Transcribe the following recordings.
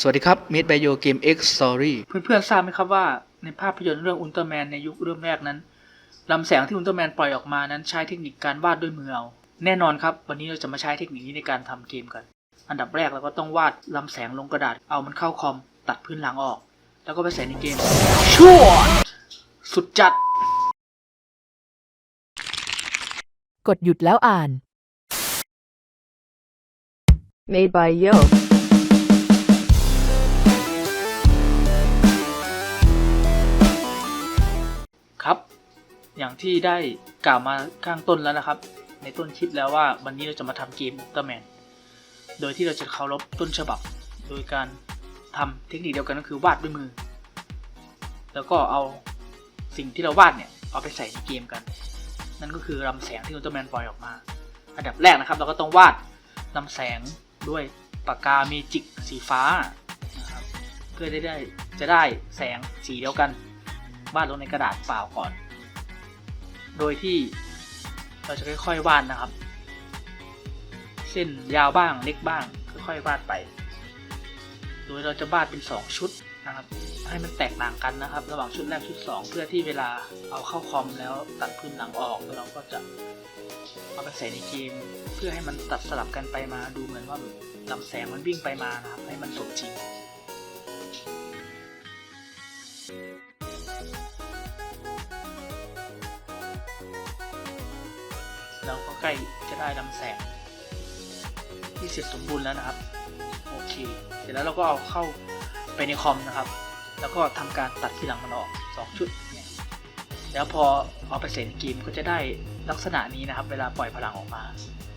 สวัสดีครับ Made by Yo Game X Story เพื่อนๆทราบไหมครับว่าในภาพยนตร์เรื่องอุลตร้าแมนในยุคเริ่มแรกนั้นลำแสงที่อุลตร้าแมนปล่อยออกมานั้นใช้เทคนิคการวาดด้วยมือเอา แน่นอนครับ วันนี้เราจะมาใช้เทคนิคนี้ในการทำเกมกัน อันดับแรกเราก็ต้องวาดลำแสงลงกระดาษเอามันเข้าคอม ตัดพื้นหลังออก แล้วก็ไปใส่ในเกมชั่วสุดจัด กดหยุดแล้วอ่าน Made by Yo. อย่างที่ได้กล่าวมาข้างต้นแล้วนะครับ ในต้นคลิปแล้วว่าวันนี้เราจะมาทำเกมอุลตร้าแมน โดยที่เราจะเคารพต้นฉบับ โดยการทำเทคนิคเดียวกันก็คือวาดด้วยมือ แล้วก็เอาสิ่งที่เราวาดเนี่ยเอาไปใส่ในเกมกัน นั่นก็คือลำแสงที่อุลตร้าแมนปล่อยออกมา อันดับแรกนะครับ เราก็ต้องวาดลำแสงด้วยปากกาเมจิกสีฟ้านะครับเพื่อได้ได้จะได้แสงสีเดียวกันวาดลงในกระดาษเปล่าก่อน โดยที่เราจะค่อยๆวาดนะครับ เส้นยาวบ้างเล็กบ้าง ค่อยๆวาดไป โดยเราจะวาดเป็น 2 ชุดนะครับ ให้มันแตกต่างกันนะครับ ระหว่างชุดแรกชุด 2 เพื่อที่เวลาเอาเข้าคอมแล้วตัดพื้นหลังออกแล้วเราก็จะเอาไปใส่ในเกม เพื่อให้มันตัดสลับกันไปมาดูเหมือนว่าลำแสงมันวิ่งไปมานะครับ ให้มันสมจริงำแสงที่เสร็จสมบูรณ์แล้วนะครับ โอเค เสร็จแล้วเราก็เอาเข้าไปในคอมนะครับ แล้วก็ทำการตัดที่หลังมันออก 2 ชุดเนี่ยแล้วพอเอาไปเสร็จในเกมก็จะได้ลักษณะนี้นะครับ เวลาปล่อยพลังออกมา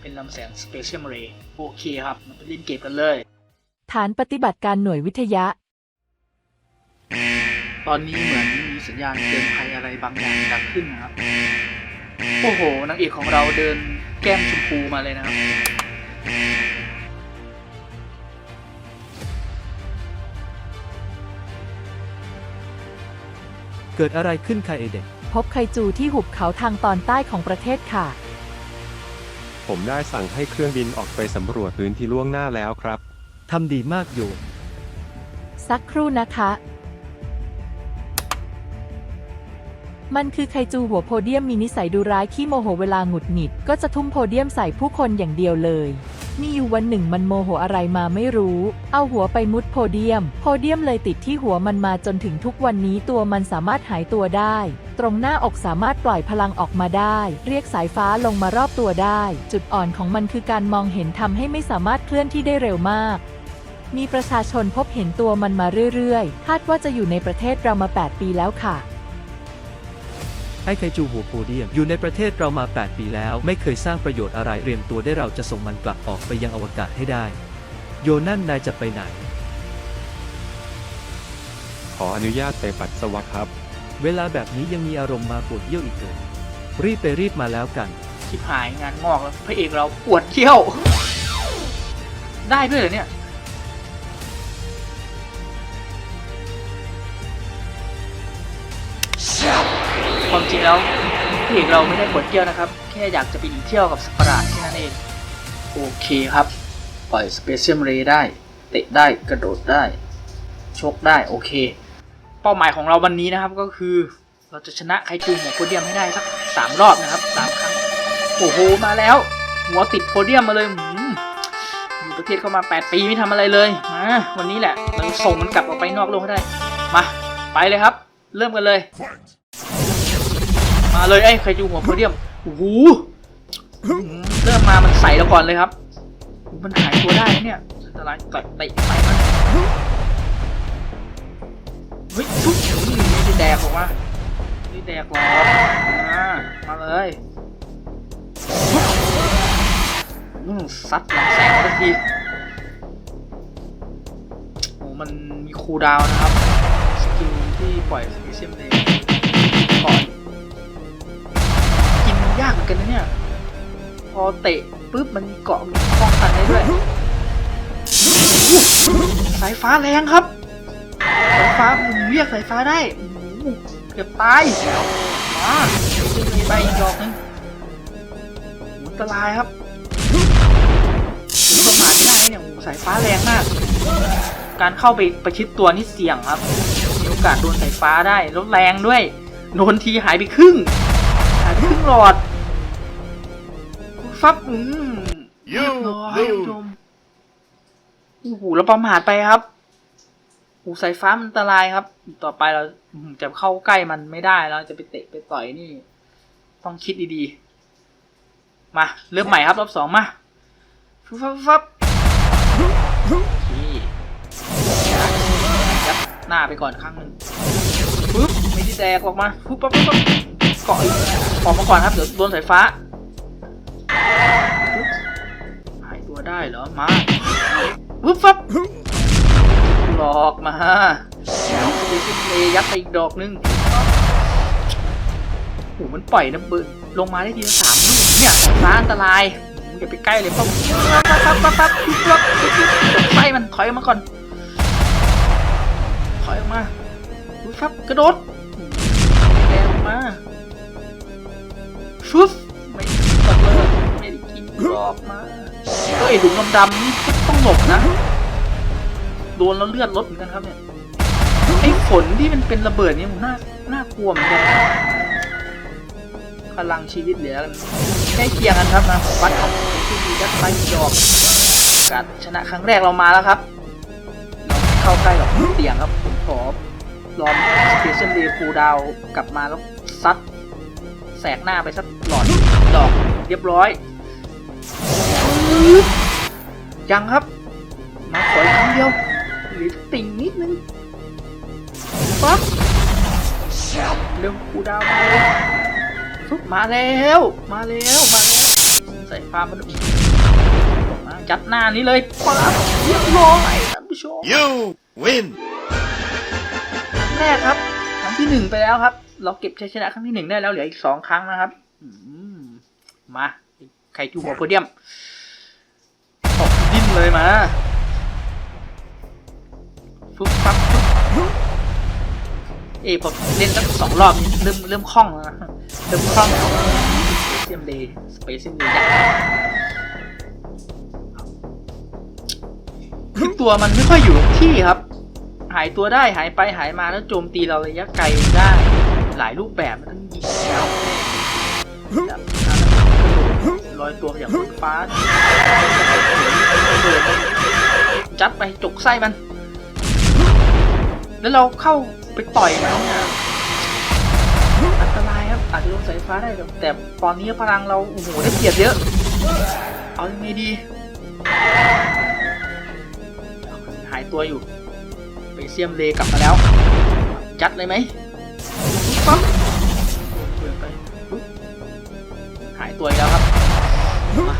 เป็นลำแสง Special Ray โอเคครับมาไปเล่นเกมกันเลย ฐานปฏิบัติการหน่วยวิทยะ ตอนนี้เหมือนมีสัญญาณเตือนภัยอะไรบางอย่างดังขึ้นนะครับ โอ้โหนางเอกของเราเดิน แก้มชมพูมาเลยนะครับ เกิดอะไรขึ้นคะเอเด็ก พบไคจูที่หุบเขาทางตอนใต้ของประเทศค่ะ ผมได้สั่งให้เครื่องบินออกไปสำรวจพื้นที่ล่วงหน้าแล้วครับ ทำดีมากโยมสักครู่นะคะ มันคือไคจูหัวโพเดียมมีนิสัยดุร้ายขี้โมโหเวลาหงุดหงิด ก็จะทุ่มโพเดียมใส่ผู้คนอย่างเดียวเลยมีอยู่วันหนึ่งมันโมโหอะไรมาไม่รู้ เอาหัวไปมุดโพเดียม โพเดียมเลยติดที่หัวมันมาจนถึงทุกวันนี้ตัวมันสามารถหายตัวได้ ตรงหน้าอกสามารถปล่อยพลังออกมาได้ เรียกสายฟ้าลงมารอบตัวได้ จุดอ่อนของมันคือการมองเห็นทำให้ไม่สามารถเคลื่อนที่ได้เร็วมาก มีประชาชนพบเห็นตัวมันมาเรื่อยๆ คาดว่าจะอยู่ในประเทศเรามา 8 ปีแล้วค่ะ ไอ้ไคจูหัวโพเดียม อยู่ในประเทศเรามา 8 ปีแล้ว ไม่เคยสร้างประโยชน์อะไรเตรียมตัวได้เราจะส่งมันกลับออกไปยังอวกาศให้ได้ โยนั่นนายจะไปไหน ขออนุญาตไปปัสสาวะครับ เวลาแบบนี้ยังมีอารมณ์มาปวดเยี่ยวอีกเลยรีบไปรีบมาแล้วกัน ชิบหายงานงอกแล้วพระเอกเราปวดเที่ยว ได้ด้วยเหรอเนี่ย ความจริงแล้วพระเอกเราไม่ได้ปวดเที่ยวนะครับ แค่อยากจะไปหนีเที่ยวกับสัตว์ประหลาดแค่นั้นเอง โอเคครับ ปล่อยสเปเชียลเรย์ได้ เตะได้กระโดดได้ชกได้โอเค เป้าหมายของเราวันนี้นะครับก็คือ เราจะชนะไคจูหัวโพเดียมให้ได้สักสามรอบนะครับสามครั้งโอ้โหมาแล้ว หัวติดโพเดียมมาเลยหืมอยู่ประเทศเข้ามา 8 ปีไม่ทำอะไรเลยมาวันนี้แหละเราส่งมันกลับออกไปนอกโลกให้ได้มาไปเลยครับ เริ่มกันเลย มาเลยไอ้ใครจูหัวโพเดียมโอ้โหเริ่มมามันใส่เราก่อนเลยครับ มันหายตัวได้เนี่ยอันตรายกัดเตะใส่มันเฮ้ยทุบนี่ไม่แดกออกมาไม่ได้แดกหรอกมาเลยซัดลำแสงทันทีโอ้มันมีคูลดาวน์นะครับ สกิลที่ปล่อยสเปเชียลเลยก่อน อเตะปุ๊บมันเกาะมีป้องกันได้ด้วยสายฟ้าแรงครับสายฟ้าผมเรียกสายฟ้าได้โอ้โหเกือบตายมาขึ้นไปอีกดอกหนึงอันตรายครับประมาทไม่ได้เนี่ยสายฟ้าแรงมาก การเข้าไปประชิดตัวนี่เสี่ยงครับมีโอกาสโดนสายฟ้าได้แล้วแรงด้วยโดนทีหายไปครึ่งหายไปครึ่งหลอด ฟับอืมเรียบร้อยท่านผู้ชมโอ้โหเราประมาทไปครับโอ้โหสายฟ้ามันอันตรายครับ ต่อไปเราอืมจะเข้าใกล้มันไม่ได้เราจะไปเตะไปต่อยนี่ ต้องคิดดีๆ มาเริ่มใหม่ครับรอบสองมาฟับฟับฟับนี่ยัดหน้าไปก่อนครั้งหนึ่งปึ๊บไม่ได้แตกออกมาปึ๊บปั๊บปั๊บปั๊บเกาะอีกออกมาก่อนครับเดี๋ยวโดนสายฟ้าปึ๊บ หายตัวได้เหรอ มาวุ๊บฟับหลอกมาแล้ไปซิปเลยยัดไปอีกดอกนึงโอ้มันปล่อยน้ำเบิลงมาได้ทีละสามลูกเนี่ยร้าอันตรายอย่าไปใกล้เลยป้องปั๊บปั๊บปั๊บปั๊บปั๊บไปมันถอยออกมาก่อน ถอยออกมาปุ๊บฟับกระโดดแรงออกมาฟึ๊บ รอบมาก็ไอ้ถุงดำๆนี่ต้องหลบนะ โดนแล้วเลือดลดเหมือนกันครับเนี่ย ไอ้ฝนที่มันเป็นระเบิดนี่มันน่า น่ากลัวเหมือนกันพลังชีวิตเหลือกันใกล้เคียงกันครับนะวัดของที่ดียัดไปดอกการชนะครั้งแรกเรามาแล้วครับเราเข้าใกล้หรอกเสี่ยงครับผมขอลองสเปเชียลเดย์ฟูดาวกลับมาแล้วซัดแสกหน้าไปสักหลอดดอกเรียบร้อย ยังครับ มาขออีกครั้งเดียวหรือติ่งนิดนึงปั๊บเร็วฟูดาวมาเลยฟุบมาแล้ว มาแล้ว มาแล้ว ใส่ฟ้ามันมาจัดหน้านี้เลยปั๊บเรียบร้อยท่านผู้ชม You win! แรกครับ ครั้งที่หนึ่งไปแล้วครับ เราเก็บชัยชนะครั้งที่หนึ่งได้แล้วเหลืออีกสองครั้งนะครับอืมมาไข่จูหัวโพเดียมออกดิ้นเลยมาฟุบปั๊บฟุบเอ้พอเล่นสักสองรอบนี่เริ่มเริ่มคล่องแล้วนะเริ่มคล่องแล้วสเปเชียมเดย์สเปเชียมเดย์ยักษ์คือตัวมันไม่ค่อยอยู่กับที่ครับ หายตัวได้หายไปหายมาแล้วโจมตีเราระยะไกลได้ หลายรูปแบบทั้งยิงแบบการ ลอยตัวอย่างฟ้าจัดไปจกไส้มัน แล้วเราเข้าไปต่อยมันเนี่ยอันตรายครับอาจจะโดนสายฟ้าได้แต่ตอนนี้พลังเราโอ้โหได้เปรียบเยอะ เอายังไงดีหายตัวอยู่ ไปเซียมเลกลับมาแล้ว จัดเลยไหมปั๊บหายตัวแล้วครับ มา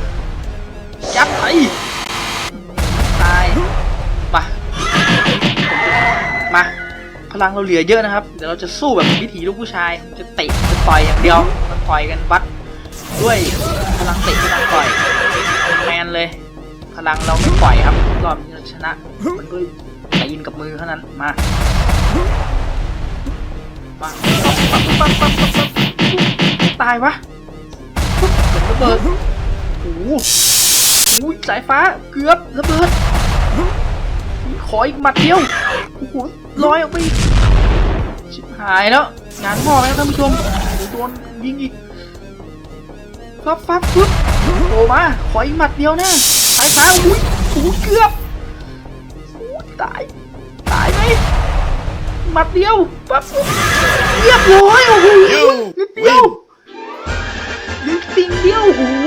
จัดไปตาย มา มา พลังเราเหลือเยอะนะครับ เดี๋ยวเราจะสู้แบบวิถีลูกผู้ชาย จะเตะจะต่อยอย่างเดียวมันต่อยกันวัด ด้วยพลังเตะพลังต่อย แมนเลย พลังเราไม่ปล่อยครับ รอบนี้เราชนะ มันด้วยตีนกับมือเท่านั้น มามาปั๊บปั๊บปั๊บปั๊บตายวะปุ๊บเกิดระเบิด หโอ้ยสายฟ้าเกือบระเบิดขออีกหมัดเดียวโอ้โหลอยออกไปอีกชิบหายแล้ว งานพ่อแล้วท่านผู้ชมโอ้โหโดนยิงอีกฟับฟับปุ๊บโผล่มาขออีกหมัดเดียวนะสายฟ้าอุ้ยโอ้โหเกือบอุ๊ยตายตายไหมหมัดเดียวปั๊บปุ๊บเรียบร้อยโอ้โห You นิดเดียว โอ้โห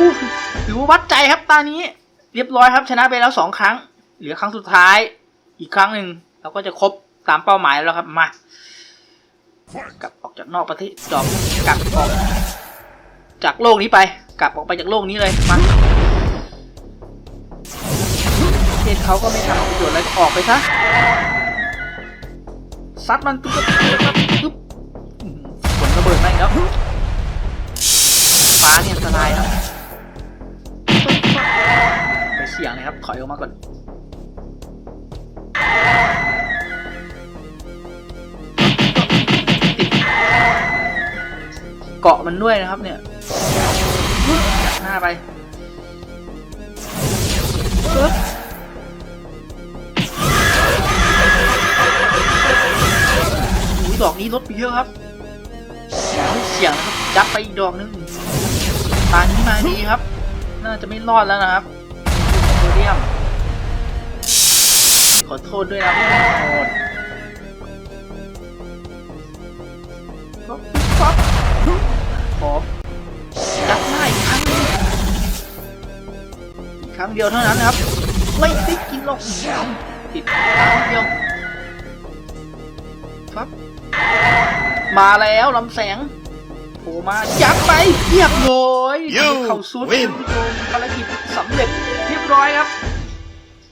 ถือว่าวัดใจครับตานี้ เรียบร้อยครับชนะไปแล้วสองครั้ง เหลือครั้งสุดท้าย อีกครั้งหนึ่งเราก็จะครบตามเป้าหมายแล้วครับมากลับออกจากนอกประเทศจอบกลับออกจากโลกนี้ไป กลับออกไปจากโลกนี้เลยมาประเทศเขาก็ไม่ทำประโยชน์อะไรก็ออกไปซะซัดมันตุ๊บตุ๊บฝนระเบิดมาอีกแล้วฟ้าเนี่ยอันตรายครับ ไปเสี่ยงเลยครับ ถอยออกมาก่อน ติดเกาะมันด้วยนะครับเนี่ยจับหน้าไปปึ๊บดอกนี้ลดไปเยอะครับเสียงนะครับจับไปอีกดอกนึงตานี้มาดีครับ น่าจะไม่รอดแล้วนะครับโพเดียม ขอโทษด้วยนะขอโทษป๊อปป๊อปขอยัดหน้าอีกครั้งหนึงอีกครั้งเดียวเท่านั้นนะครับ ไม่ได้กินหรอกติดครั้งเดียว ครับ มาแล้วลำแสง โผล่มายัดไปเรียบร้อย You เข้าสุด win ภารกิจสำเร็จเรียบร้อยครับ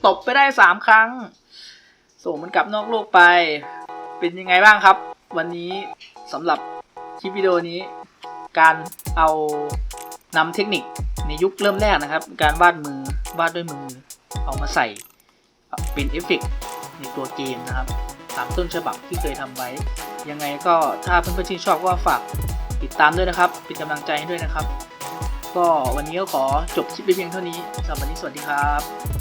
ตบไปได้สามครั้ง ส่งมันกลับนอกโลกไป เป็นยังไงบ้างครับ วันนี้สำหรับคลิปวิดีโอนี้ การเอานำเทคนิคในยุคเริ่มแรกนะครับ การวาดมือวาดด้วยมือ เอามาใส่เป็นเอฟเฟกต์ในตัวเกมนะครับ ตามต้นฉบับที่เคยทำไว้ ยังไงก็ถ้าเพื่อนๆชื่นชอบก็ฝาก ติดตามด้วยนะครับ เป็นกำลังใจให้ด้วยนะครับ ก็วันนี้ก็ขอจบคลิปไปเพียงเท่านี้สำหรับวันนี้สวัสดีครับ